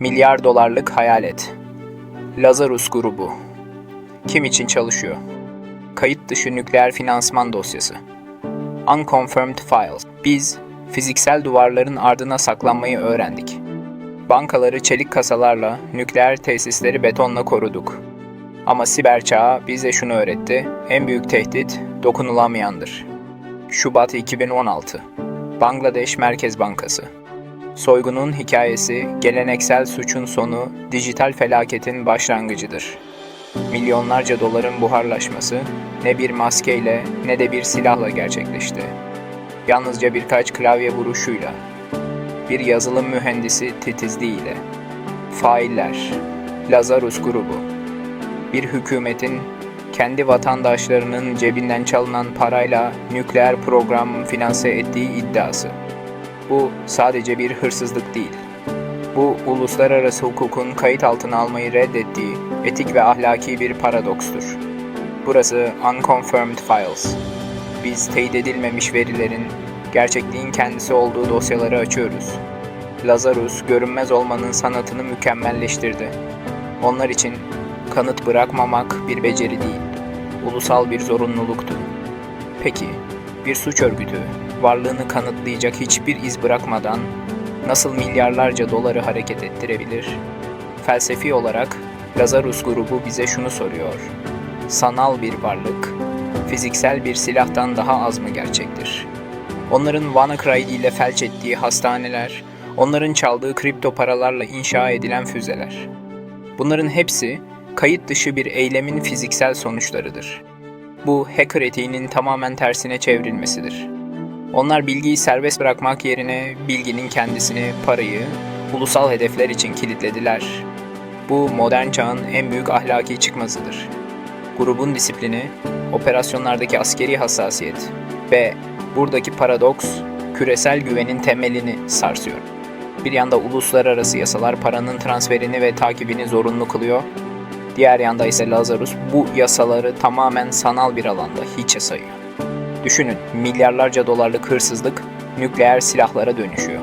Milyar dolarlık hayalet. Lazarus grubu. Kim için çalışıyor? Kayıt dışı nükleer finansman dosyası. Unconfirmed files. Biz fiziksel duvarların ardına saklanmayı öğrendik. Bankaları çelik kasalarla, nükleer tesisleri betonla koruduk. Ama siber çağı bize şunu öğretti. En büyük tehdit dokunulamayandır. Şubat 2016. Bangladeş Merkez Bankası. Soygunun hikayesi, geleneksel suçun sonu, dijital felaketin başlangıcıdır. Milyonlarca doların buharlaşması ne bir maskeyle ne de bir silahla gerçekleşti. Yalnızca birkaç klavye vuruşuyla, bir yazılım mühendisi titizliğiyle. Failler, Lazarus grubu, bir hükümetin kendi vatandaşlarının cebinden çalınan parayla nükleer program finanse ettiği iddiası. Bu sadece bir hırsızlık değil. Bu uluslararası hukukun kayıt altına almayı reddettiği etik ve ahlaki bir paradokstur. Burası Unconfirmed Files. Biz teyit edilmemiş verilerin gerçekliğin kendisi olduğu dosyaları açıyoruz. Lazarus görünmez olmanın sanatını mükemmelleştirdi. Onlar için kanıt bırakmamak bir beceri değil, ulusal bir zorunluluktu. Peki, bir suç örgütü varlığını kanıtlayacak hiçbir iz bırakmadan nasıl milyarlarca doları hareket ettirebilir? Felsefi olarak Lazarus grubu bize şunu soruyor. Sanal bir varlık, fiziksel bir silahtan daha az mı gerçektir? Onların WannaCry ile felç ettiği hastaneler, onların çaldığı kripto paralarla inşa edilen füzeler. Bunların hepsi kayıt dışı bir eylemin fiziksel sonuçlarıdır. Bu hacker etiğinin tamamen tersine çevrilmesidir. Onlar bilgiyi serbest bırakmak yerine bilginin kendisini, parayı, ulusal hedefler için kilitlediler. Bu modern çağın en büyük ahlaki çıkmazıdır. Grubun disiplini, operasyonlardaki askeri hassasiyet ve buradaki paradoks küresel güvenin temelini sarsıyor. Bir yanda uluslararası yasalar paranın transferini ve takibini zorunlu kılıyor. Diğer yanda ise Lazarus bu yasaları tamamen sanal bir alanda hiçe sayıyor. Düşünün, milyarlarca dolarlık hırsızlık nükleer silahlara dönüşüyor.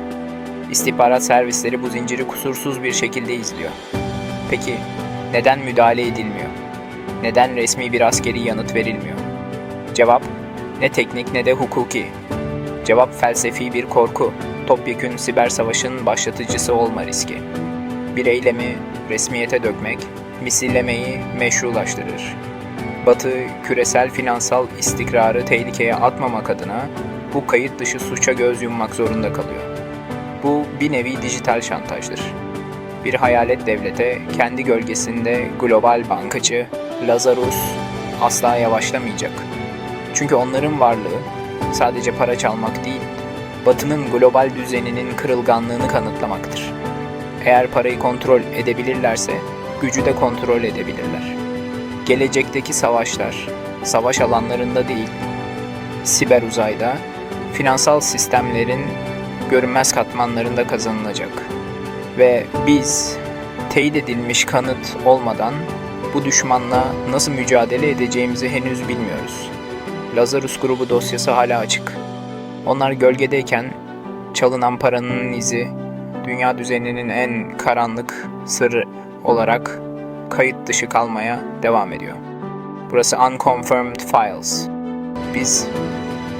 İstihbarat servisleri bu zinciri kusursuz bir şekilde izliyor. Peki neden müdahale edilmiyor? Neden resmi bir askeri yanıt verilmiyor? Cevap ne teknik ne de hukuki. Cevap felsefi bir korku, topyekün siber savaşın başlatıcısı olma riski. Bir eylemi resmiyete dökmek, misillemeyi meşrulaştırır. Batı, küresel finansal istikrarı tehlikeye atmamak adına bu kayıt dışı suça göz yummak zorunda kalıyor. Bu bir nevi dijital şantajdır. Bir hayalet devlete kendi gölgesinde global bankacı Lazarus asla yavaşlamayacak. Çünkü onların varlığı sadece para çalmak değil, Batı'nın global düzeninin kırılganlığını kanıtlamaktır. Eğer parayı kontrol edebilirlerse gücü de kontrol edebilirler. Gelecekteki savaşlar, savaş alanlarında değil, siber uzayda, finansal sistemlerin görünmez katmanlarında kazanılacak. Ve biz teyit edilmiş kanıt olmadan bu düşmanla nasıl mücadele edeceğimizi henüz bilmiyoruz. Lazarus grubu dosyası hala açık. Onlar gölgedeyken çalınan paranın izi dünya düzeninin en karanlık sırrı olarak kayıt dışı kalmaya devam ediyor. Burası Unconfirmed Files. Biz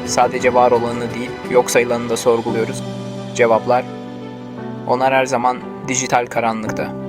sadece var olanı değil, yok sayılanı da sorguluyoruz. Cevaplar, onlar her zaman dijital karanlıkta.